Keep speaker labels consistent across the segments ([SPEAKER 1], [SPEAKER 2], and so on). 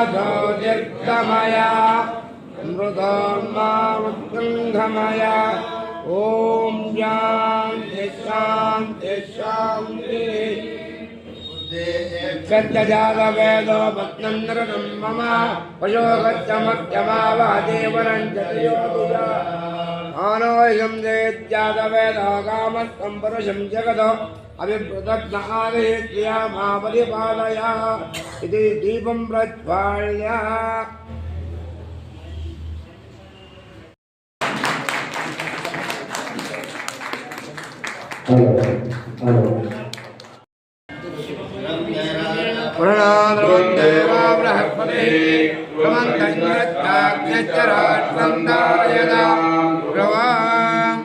[SPEAKER 1] मृदोन्माधो जर्गमया मृदोन्मावत्कन्धमय ॐ शान्ति शान्ति शान्ति। गद्गजालवेदो मम पशोगच्चमक्यमावादेवरञ्जतयो मानोयं जयत्यागवेदो कामस्तं पुरुषं जगदो। अभिपृतज्ञादित्या इति दीपं प्रज्वाल्य। प्रणा बृहस्पतिः प्रवाम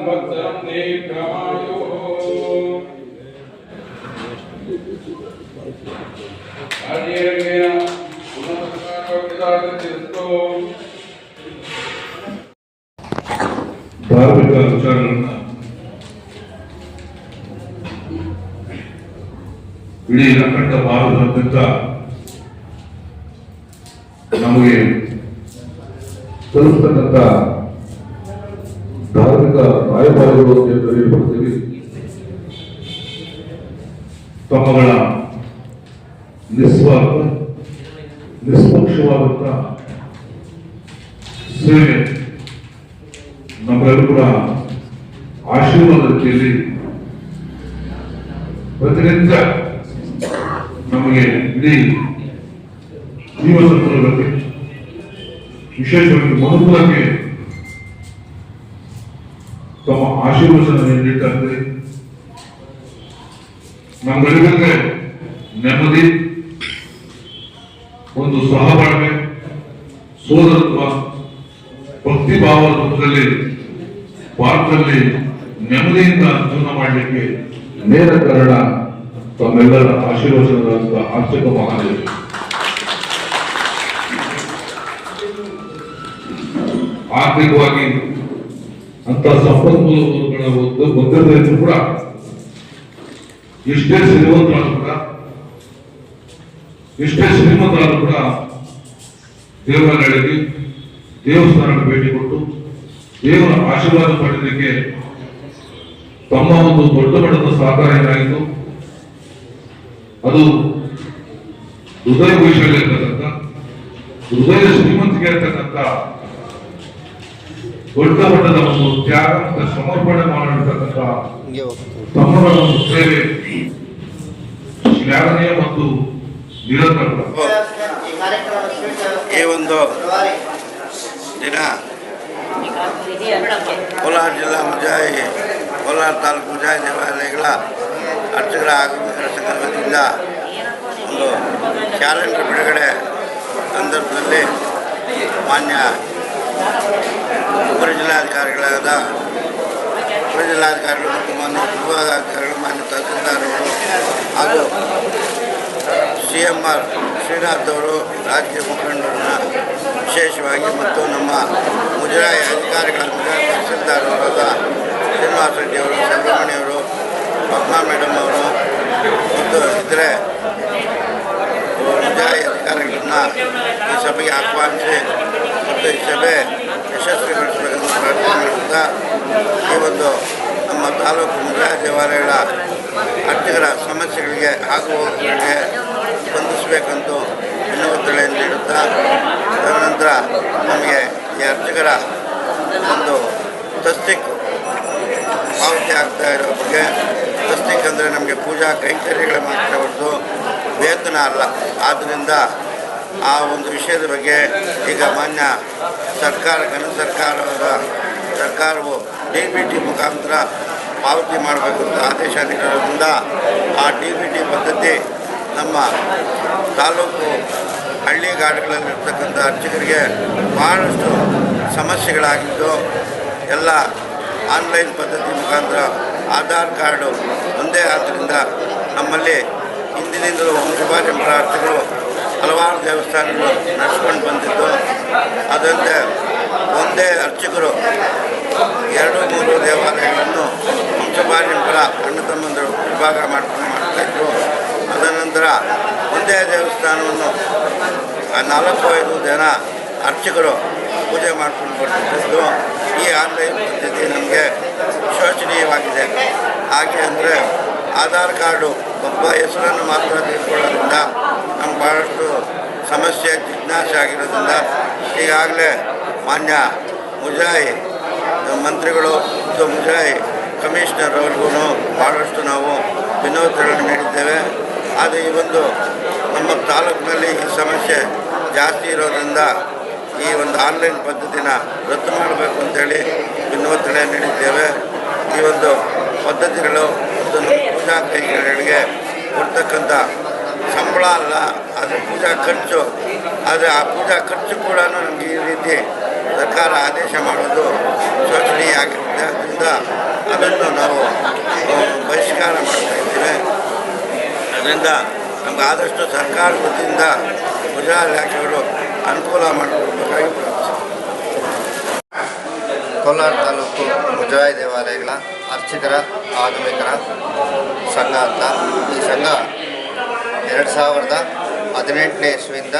[SPEAKER 2] संवत्सरं देभ्रमायोः
[SPEAKER 3] ಧಾರ್ಮಿಕ ವಿಚಾರಗಳು ಇಡೀ ಅಖಂಡ ಭಾರತದಾದ್ಯಂತ ನಮಗೆ ತಲುಪತಕ್ಕಂಥ ಧಾರ್ಮಿಕ ರಾಯಭಾರಿಗಳು ಅಂತ ಕರೆಯಲ್ಪಡ್ತೀವಿ ತಮ್ಮಗಳ ನಿಸ್ವಾರ್ಥ ನಿಷ್ಪಕ್ಷವಾದಂಥ ಸೇವೆ ನಮ್ಮೆಲ್ಲರೂ ಕೂಡ ಆಶೀರ್ವಾದ ರೀತಿಯಲ್ಲಿ ಪ್ರತಿನಿತ್ಯ ನಮಗೆ ಇಡೀ ಜೀವ ವಿಶೇಷವಾಗಿ ಮನುಕುಲಕ್ಕೆ ತಮ್ಮ ಆಶೀರ್ವಚನ ನೀಡಿದ್ದಾರೆ ನಮ್ಮೆಲ್ಲರಿಗೆ ನೆಮ್ಮದಿ, ಒಂದು ಸಹಬಾಳ್ವೆ ಸೋದರತ್ವ ಭಕ್ತಿಭಾವದ ರೂಪದಲ್ಲಿ ಭಾರತದಲ್ಲಿ ನೆಮ್ಮದಿಯಿಂದ ಜೀವನ ಮಾಡಲಿಕ್ಕೆ ನೇರ ಕಾರಣ ತಮ್ಮೆಲ್ಲರ ಆಶೀರ್ವಚನದಂತ ಆರ್ಥಿಕ ಮಹಾದೇವಿ ಆರ್ಥಿಕವಾಗಿ ಅಂತ ಸಂಪನ್ಮೂಲಗಳ ಒಂದು ಇದ್ರು ಕೂಡ ಎಷ್ಟೇ ಶ್ರೀಮಂತರಾದ್ರು ಕೂಡ, ಎಷ್ಟೇ ಶ್ರೀಮಂತರಾದ್ರು ಕೂಡ ದೇವಾಲಯಗಳಿಗೆ ದೇವಸ್ಥಾನಕ್ಕೆ ಭೇಟಿ ಕೊಟ್ಟು ದೇವರ ಆಶೀರ್ವಾದ ಪಡೆಯಲಿಕ್ಕೆ ತಮ್ಮ ಒಂದು ದೊಡ್ಡ ಮಟ್ಟದ ಸಹಕಾರ ಏನಾಯಿತು ಅದು ಹೃದಯ ವೈಶಾಲ್ಯ ಇರ್ತಕ್ಕಂಥ ಹೃದಯ ಶ್ರೀಮಂತಿಕೆ ಇರ್ತಕ್ಕಂಥ ದೊಡ್ಡ ಮಟ್ಟದ ಒಂದು ತ್ಯಾಗ ಮತ್ತು ಸಮರ್ಪಣೆ ಮಾಡಿರ್ತಕ್ಕಂಥ ತಮ್ಮಗಳ ಒಂದು ಸೇವೆ ಶ್ಲಾಘನೀಯ ಮತ್ತು ನಿರಂತರ
[SPEAKER 4] ಈ ಒಂದು ದಿನ ಕೋಲಾರ ಜಿಲ್ಲಾ ಮುಜಾಯಿ ಕೋಲಾರ ತಾಲೂಕು ಮುಜಾಯಿ ದೇವಾಲಯಗಳ ಅರ್ಚಕರ ಆಗಮಿಕರ ಸಂಘದ ಒಂದು ಕ್ಯಾಲೆಂಡರ್ ಬಿಡುಗಡೆ ಸಂದರ್ಭದಲ್ಲಿ ಮಾನ್ಯ ಉಪಜಿಲ್ಲಾಧಿಕಾರಿಗಳಾದ ಉಪಜಿಲ್ಲಾಧಿಕಾರಿಗಳು ಮತ್ತು ಮಾನ್ಯ ವಿಭಾಗಾಧಿಕಾರಿಗಳು ಮಾನ್ಯ ತಹಸೀಲ್ದಾರರು ಹಾಗೂ ಸಿ ಎಂ ಆರ್ ಶ್ರೀನಾಥ್ ಅವರು ರಾಜ್ಯ ಮುಖಂಡರನ್ನ ವಿಶೇಷವಾಗಿ ಮತ್ತು ನಮ್ಮ ಮುಜರಾಯಿ ಅಧಿಕಾರಿಗಳ ತಹಸೀಲ್ದಾರ್ಗಳಾದ ಶ್ರೀನಿವಾಸ ರೆಡ್ಡಿ ಅವರು ಸುಬ್ರಹ್ಮಣ್ಯವರು ಪದ್ಮಾ ಮೇಡಮ್ ಅವರು ಮುಜರಾಯಿ ಅಧಿಕಾರಿಗಳನ್ನ ಈ ಸಭೆಗೆ ಆಹ್ವಾನಿಸಿ ಮತ್ತು ಈ ಸಭೆ ಯಶಸ್ವಿಗೊಳಿಸಬೇಕೆಂದು ಪ್ರಾರ್ಥನೆ ಮಾಡುತ್ತಾ, ಈ ಒಂದು ನಮ್ಮ ತಾಲೂಕು ಮುಜಾ ದೇವಾಲಯಗಳ ಅರ್ಜಿಗಳ ಸಮಸ್ಯೆಗಳಿಗೆ ಆಗುವವರಿಗೆ ಸ್ಪಂದಿಸಬೇಕಂತೂ ವಿನೂತನೆಯನ್ನು ನೀಡುತ್ತಾ, ತದನಂತರ ನಮಗೆ ಈ ಅರ್ಜಿಗಳ ಒಂದು ತಸ್ತಿಕ್ ಪಾವತಿ ಆಗ್ತಾ ಇರೋ ಬಗ್ಗೆ ಅಂದರೆ ನಮಗೆ ಪೂಜಾ ಕೈಂಕರ್ಯಗಳ ಮಾತ್ರ ಹೊರತು ವೇತನ ಅಲ್ಲ. ಆದ್ದರಿಂದ ಆ ಒಂದು ವಿಷಯದ ಬಗ್ಗೆ ಈಗ ಮಾನ್ಯ ಸರ್ಕಾರ ಕೇಂದ್ರ ಸರ್ಕಾರದ ಸರ್ಕಾರವು ಡಿ ಬಿ ಟಿ ಮುಖಾಂತರ ಪಾವತಿ ಮಾಡಬೇಕು ಅಂತ ಆದೇಶ ನೀಡೋದ್ರಿಂದ ಆ ಡಿ ಬಿ ಟಿ ಪದ್ಧತಿ ನಮ್ಮ ತಾಲೂಕು ಹಳ್ಳಿಗಾಡುಗಳಲ್ಲಿರ್ತಕ್ಕಂಥ ಅರ್ಚಕರಿಗೆ ಬಹಳಷ್ಟು ಸಮಸ್ಯೆಗಳಾಗಿದ್ದು ಎಲ್ಲ ಆನ್ಲೈನ್ ಪದ್ಧತಿ ಮುಖಾಂತರ ಆಧಾರ್ ಕಾರ್ಡು ಒಂದೇ ಆದ್ದರಿಂದ ನಮ್ಮಲ್ಲಿ ಹಿಂದಿನಿಂದಲೂ ವಂಶಪಾರಂಪರ ಪ್ರಾರ್ಥಿಗಳು ಹಲವಾರು ದೇವಸ್ಥಾನಗಳು ನಡೆಸ್ಕೊಂಡು ಬಂದಿದ್ದು ಅದರಂತೆ ಒಂದು ಅರ್ಚಕರು ಎರಡು, ಮೂರು ದೇವಾಲಯಗಳನ್ನು ವಂಶಪಾರಂಪರ ಅಣ್ಣ ತಮ್ಮಂದರು ವಿಭಾಗ ಮಾಡ್ಕೊಂಡು ಮಾಡ್ತಾಯಿದ್ರು ಅದನಂತರ ಒಂದೇ ದೇವಸ್ಥಾನವನ್ನು ನಾಲ್ಕು ಐದು ಜನ ಅರ್ಚಕರು ಪೂಜೆ ಮಾಡ್ಕೊಂಡು ಬರ್ತಿದ್ದು. ಈ ಆನ್ಲೈನ್ ಪದ್ಧತಿ ನಮಗೆ ಶೋಚನೀಯವಾಗಿದೆ. ಹಾಗೆ ಅಂದರೆ ಆಧಾರ್ ಕಾರ್ಡು ಒಬ್ಬ ಹೆಸರನ್ನು ಮಾತ್ರ ತಿಳ್ಕೊಳ್ಳೋದ್ರಿಂದ ನಮ್ಗೆ ಭಾಳಷ್ಟು ಸಮಸ್ಯೆ, ಜಿಜ್ಞಾಸೆ ಆಗಿರೋದ್ರಿಂದ ಈಗಾಗಲೇ ಮಾನ್ಯ ಮುಜಾಯಿ, ಮಂತ್ರಿಗಳು ಮತ್ತು ಮುಜಾಯಿ ಕಮಿಷನರ್ ಅವ್ರಿಗೂ ಭಾಳಷ್ಟು ನಾವು ವಿನೋದಗಳನ್ನು ನೀಡಿದ್ದೇವೆ. ಆದರೆ ಈ ಒಂದು ನಮ್ಮ ತಾಲೂಕಿನಲ್ಲಿ ಈ ಸಮಸ್ಯೆ ಜಾಸ್ತಿ ಇರೋದ್ರಿಂದ ಈ ಒಂದು ಆನ್ಲೈನ್ ಪದ್ಧತಿನ ರದ್ದು ಮಾಡಬೇಕು ಅಂತೇಳಿ ವಿನೋದನೆ ನೀಡಿದ್ದೇವೆ. ಈ ಒಂದು ಪದ್ಧತಿಗಳು ನಮ್ಮ ಪೂಜಾ ಕೈಗಳಿಗೆ ಕೊಡ್ತಕ್ಕಂಥ ಸಂಬಳ ಅಲ್ಲ, ಅದು ಪೂಜಾ ಖರ್ಚು. ಆದರೆ ಆ ಪೂಜಾ ಖರ್ಚು ಕೂಡ ನಮಗೆ ಈ ರೀತಿ ಸರ್ಕಾರ ಆದೇಶ ಮಾಡೋದು ಶೋಚನೀಯ ಆಗಿರುತ್ತೆ. ಅದರಿಂದ ಅದನ್ನು ನಾವು ಬಹಿಷ್ಕಾರ ಮಾಡ್ತಾ ಇದ್ದೇವೆ. ಅದರಿಂದ ನಮ್ಗೆ ಆದಷ್ಟು ಸರ್ಕಾರ ವತಿಯಿಂದ ಪೂಜಾ ಇಲಾಖೆಗಳು ಅನುಕೂಲ ಮಾಡಿಕೊಡ್ಬೇಕಾಗಿ.
[SPEAKER 5] ಕೋಲಾರ ಮುಜರಾಯಿ ದೇವಾಲಯಗಳ ಅರ್ಚಕರ, ಆಗಮಿಕರ ಸಂಘ ಅಂತ. ಈ ಸಂಘ ಎರಡು ಸಾವಿರದ ಹದಿನೆಂಟನೇ ಇಸ್ವಿಯಿಂದ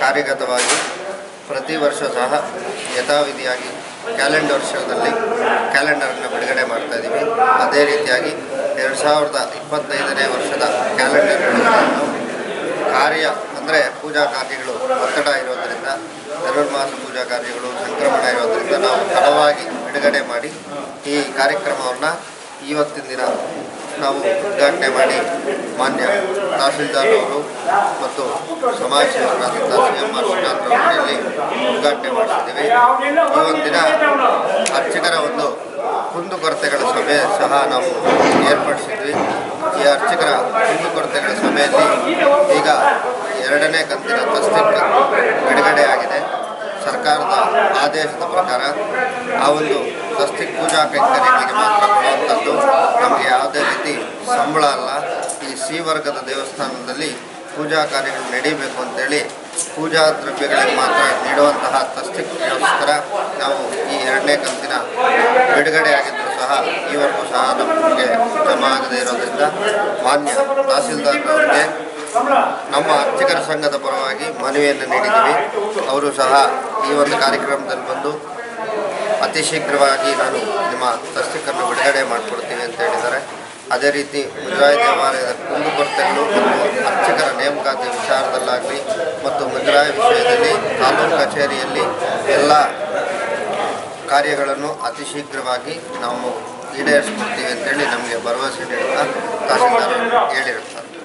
[SPEAKER 5] ಕಾರ್ಯಗತವಾಗಿ ಪ್ರತಿ ವರ್ಷ ಸಹ ಯಥಾವಿಧಿಯಾಗಿ ಕ್ಯಾಲೆಂಡರ್ ವರ್ಷದಲ್ಲಿ ಕ್ಯಾಲೆಂಡರನ್ನು ಬಿಡುಗಡೆ ಮಾಡ್ತಾ ಇದ್ದೀವಿ. ಅದೇ ರೀತಿಯಾಗಿ ಎರಡು ಸಾವಿರದ ಇಪ್ಪತ್ತೈದನೇ ವರ್ಷದ ಕ್ಯಾಲೆಂಡರ್ ಕಾರ್ಯ ಅಂದರೆ ಪೂಜಾ ಕಾರ್ಯಗಳು ಒತ್ತಡ ಇರೋದರಿಂದ, ಧನುರ್ಮಾಸ ಪೂಜಾ ಕಾರ್ಯಗಳು, ಸಂಕ್ರಮಣ ಇರೋದರಿಂದ ನಾವು ತಡವಾಗಿ ಬಿಡುಗಡೆ ಮಾಡಿ ಈ ಕಾರ್ಯಕ್ರಮವನ್ನು ಇವತ್ತಿನ ದಿನ ನಾವು ಉದ್ಘಾಟನೆ ಮಾಡಿ ಮಾನ್ಯ ತಹಸೀಲ್ದಾರ್ ಅವರು ಮತ್ತು ಸಮಾಜ ಸೇವಕರಾದಂಥ ಸಿ ಎಂ ಶ್ರೀನಾಥ್ ಅವರಲ್ಲಿ ಉದ್ಘಾಟನೆ ಮಾಡಿಸಿದ್ದೇವೆ. ದಿನ ಅರ್ಚಕರ ಒಂದು ಕುಂದುಕೊರತೆಗಳ ಸಭೆ ಸಹ ನಾವು ಏರ್ಪಡಿಸಿದ್ವಿ. ಈ ಅರ್ಚಕರ ಕುಂದುಕೊರತೆಗಳ ಸಭೆಯಲ್ಲಿ ಈಗ ಎರಡನೇ ಕಂತಿನ ತಸ್ತಿ ಬಿಡುಗಡೆ ಆಗಿದೆ ಸರ್ಕಾರದ ಆದೇಶದ ಪ್ರಕಾರ ಆ ಒಂದು ತಸ್ತಿಕ್ ಪೂಜಾ ಕೈಂಕರ್ಯಗಳಿಗೆ ಮಾತ್ರ ಕೊಡುವಂಥದ್ದು. ನಮಗೆ ಯಾವುದೇ ರೀತಿ ಸಂಬಳ ಅಲ್ಲ. ಈ ಸಿ ವರ್ಗದ ದೇವಸ್ಥಾನದಲ್ಲಿ ಪೂಜಾ ಕಾರ್ಯಗಳು ನಡೀಬೇಕು ಅಂತೇಳಿ ಪೂಜಾ ದ್ರವ್ಯಗಳಿಗೆ ಮಾತ್ರ ನೀಡುವಂತಹ ತಸ್ತಿಗೋಸ್ಕರ ನಾವು ಈ ಎರಡನೇ ಕಂತಿನ ಬಿಡುಗಡೆ ಆಗಿದ್ದರೂ ಸಹ ಈವರೆಗೂ ಸಹ ನಮಗೆ ಜಮಾ ಆಗದೇ ಇರೋದರಿಂದ ಮಾನ್ಯ ತಹಸೀಲ್ದಾರ್ ಅವರಿಗೆ ನಮ್ಮ ಅರ್ಚಕರ ಸಂಘದ ಪರವಾಗಿ ಮನವಿಯನ್ನು ನೀಡಿದ್ದೀವಿ. ಅವರು ಸಹ ಈ ಒಂದು ಕಾರ್ಯಕ್ರಮದಲ್ಲಿ ಬಂದು ಅತಿ ಶೀಘ್ರವಾಗಿ ನಾನು ನಿಮ್ಮ ತಸ್ತಿಕನ್ನು ಬಿಡುಗಡೆ ಮಾಡಿಕೊಡ್ತೀವಿ ಅಂತ ಹೇಳಿದ್ದಾರೆ. ಅದೇ ರೀತಿ ಮುಜರಾಯಿ ದೇವಾಲಯದ ಕುಂದುಕೊರತೆಗಳು ಮತ್ತು ಅರ್ಚಕರ ನೇಮಕಾತಿ ವಿಚಾರದಲ್ಲಾಗಲಿ ಮತ್ತು ಮುಜರಾಯಿ ವಿಷಯದಲ್ಲಿ ತಾಲೂಕು ಕಚೇರಿಯಲ್ಲಿ ಎಲ್ಲ ಕಾರ್ಯಗಳನ್ನು ಅತಿ ಶೀಘ್ರವಾಗಿ ನಾವು ಈಡೇರಿಸ್ಕೊಡ್ತೀವಿ ಅಂತೇಳಿ ನಮಗೆ ಭರವಸೆ ನೀಡುತ್ತಾ ತಹಸೀಲ್ದಾರ್ ಹೇಳಿರುತ್ತಾರೆ.